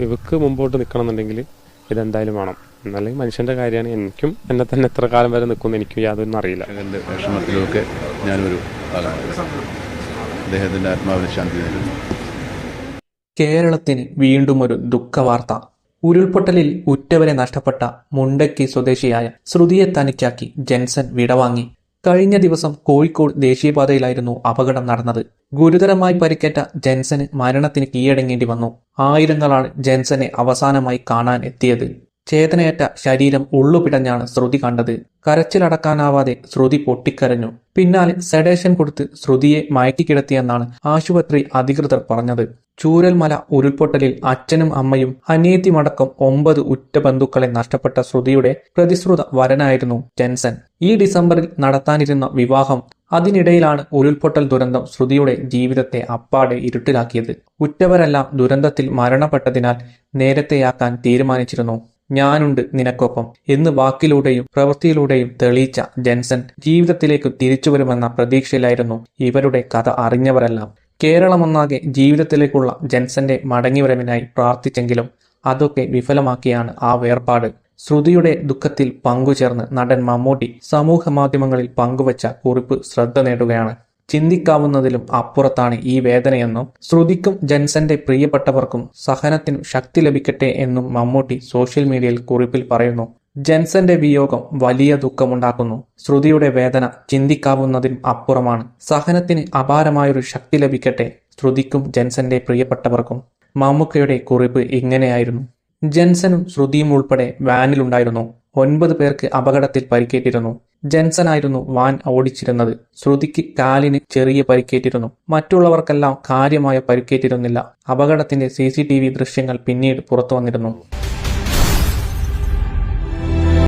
ഇവക്ക് മുമ്പോട്ട് നിൽക്കണം എന്നുണ്ടെങ്കിൽ ഇതെന്തായാലും വേണം. എന്നാലും മനുഷ്യന്റെ കാര്യമാണ് എനിക്കും എന്നെ തന്നെ എത്ര കാലം വരെ നിൽക്കുമെന്ന് എനിക്കും യാതൊന്നും അറിയില്ല. മകന്റെ വിഷമത്തിലുമൊക്കെ ഞാനൊരു അദ്ദേഹത്തിന്റെ ആത്മാവിന് ശാന്തി കേരളത്തിന് വീണ്ടും ഒരു ദുഃഖവാർത്ത. ഉരുൾപൊട്ടലിൽ ഉറ്റവരെ നഷ്ടപ്പെട്ട മുണ്ടക്കി സ്വദേശിയായ ശ്രുതിയെ തനിക്കാക്കി ജെൻസൺ വിടവാങ്ങി. കഴിഞ്ഞ ദിവസം കോഴിക്കോട് ദേശീയപാതയിലായിരുന്നു അപകടം നടന്നത്. ഗുരുതരമായി പരിക്കേറ്റ ജെൻസന് മരണത്തിന് കീഴടങ്ങേണ്ടി വന്നു. ആയിരങ്ങളാണ് ജെൻസനെ അവസാനമായി കാണാൻ എത്തിയത്. ചേതനയേറ്റ ശരീരം ഉള്ളുപിടഞ്ഞാണ് ശ്രുതി കണ്ടത്. കരച്ചിലടക്കാനാവാതെ ശ്രുതി പൊട്ടിക്കരഞ്ഞു. പിന്നാലെ സെഡേഷൻ കൊടുത്ത് ശ്രുതിയെ മയക്കിക്കിടത്തിയെന്നാണ് ആശുപത്രി അധികൃതർ പറഞ്ഞത്. ചൂരൽമല ഉരുൾപൊട്ടലിൽ അച്ഛനും അമ്മയും അനിയത്തിമടക്കം ഒമ്പത് ഉറ്റ ബന്ധുക്കളെ നഷ്ടപ്പെട്ട ശ്രുതിയുടെ പ്രതിശ്രുത വരനായിരുന്നു ജെൻസൻ ഈ ഡിസംബറിൽ നടത്താനിരുന്ന വിവാഹം അതിനിടയിലാണ് ഉരുൾപൊട്ടൽ ദുരന്തം ശ്രുതിയുടെ ജീവിതത്തെ അപ്പാടെ ഇരുട്ടിലാക്കിയത്. ഉറ്റവരെല്ലാം ദുരന്തത്തിൽ മരണപ്പെട്ടതിനാൽ നേരത്തെയാക്കാൻ തീരുമാനിച്ചിരുന്നു. ഞാനുണ്ട് നിനക്കൊപ്പം. എന്ന് വാക്കിലൂടെയും പ്രവൃത്തിയിലൂടെയും തെളിയിച്ച ജെൻസൺ ജീവിതത്തിലേക്ക് തിരിച്ചുവരുമെന്ന പ്രതീക്ഷയിലായിരുന്നു ഇവരുടെ കഥ അറിഞ്ഞവരെല്ലാം. കേരളമൊന്നാകെ ജീവിതത്തിലേക്കുള്ള ജെൻസന്റെ മടങ്ങിവരവിനായി പ്രാർത്ഥിച്ചെങ്കിലും അതൊക്കെ വിഫലമാക്കിയാണ് ആ വേർപാട്. ശ്രുതിയുടെ ദുഃഖത്തിൽ പങ്കുചേർന്ന് നടൻ മമ്മൂട്ടി സമൂഹ മാധ്യമങ്ങളിൽ പങ്കുവച്ച കുറിപ്പ് ശ്രദ്ധ നേടുകയാണ്. ചിന്തിക്കാവുന്നതിലും അപ്പുറത്താണ് ഈ വേദനയെന്നും ശ്രുതിക്കും ജൻസന്റെ പ്രിയപ്പെട്ടവർക്കും സഹനത്തിനും ശക്തി ലഭിക്കട്ടെ എന്നും മമ്മൂട്ടി സോഷ്യൽ മീഡിയയിൽ കുറിപ്പിൽ പറയുന്നു. ജെൻസന്റെ വിയോഗം വലിയ ദുഃഖമുണ്ടാക്കുന്നു. ശ്രുതിയുടെ വേദന ചിന്തിക്കാവുന്നതിനും അപ്പുറമാണ്. സഹനത്തിന് അപാരമായൊരു ശക്തി ലഭിക്കട്ടെ ശ്രുതിക്കും ജെൻസന്റെ പ്രിയപ്പെട്ടവർക്കും. മമ്മൂക്കയുടെ കുറിപ്പ് ഇങ്ങനെയായിരുന്നു. ജെൻസനും ശ്രുതിയും ഉൾപ്പെടെ വാനിലുണ്ടായിരുന്നു. ഒൻപത് പേർക്ക് അപകടത്തിൽ പരിക്കേറ്റിരുന്നു. ജെൻസനായിരുന്നു വാൻ ഓടിച്ചിരുന്നത്. ശ്രുതിക്ക് കാലിന് ചെറിയ പരിക്കേറ്റിരുന്നു. മറ്റുള്ളവർക്കെല്ലാം കാര്യമായ പരിക്കേറ്റിരുന്നില്ല. അപകടത്തിന്റെ സി ദൃശ്യങ്ങൾ പിന്നീട് പുറത്തു വന്നിരുന്നു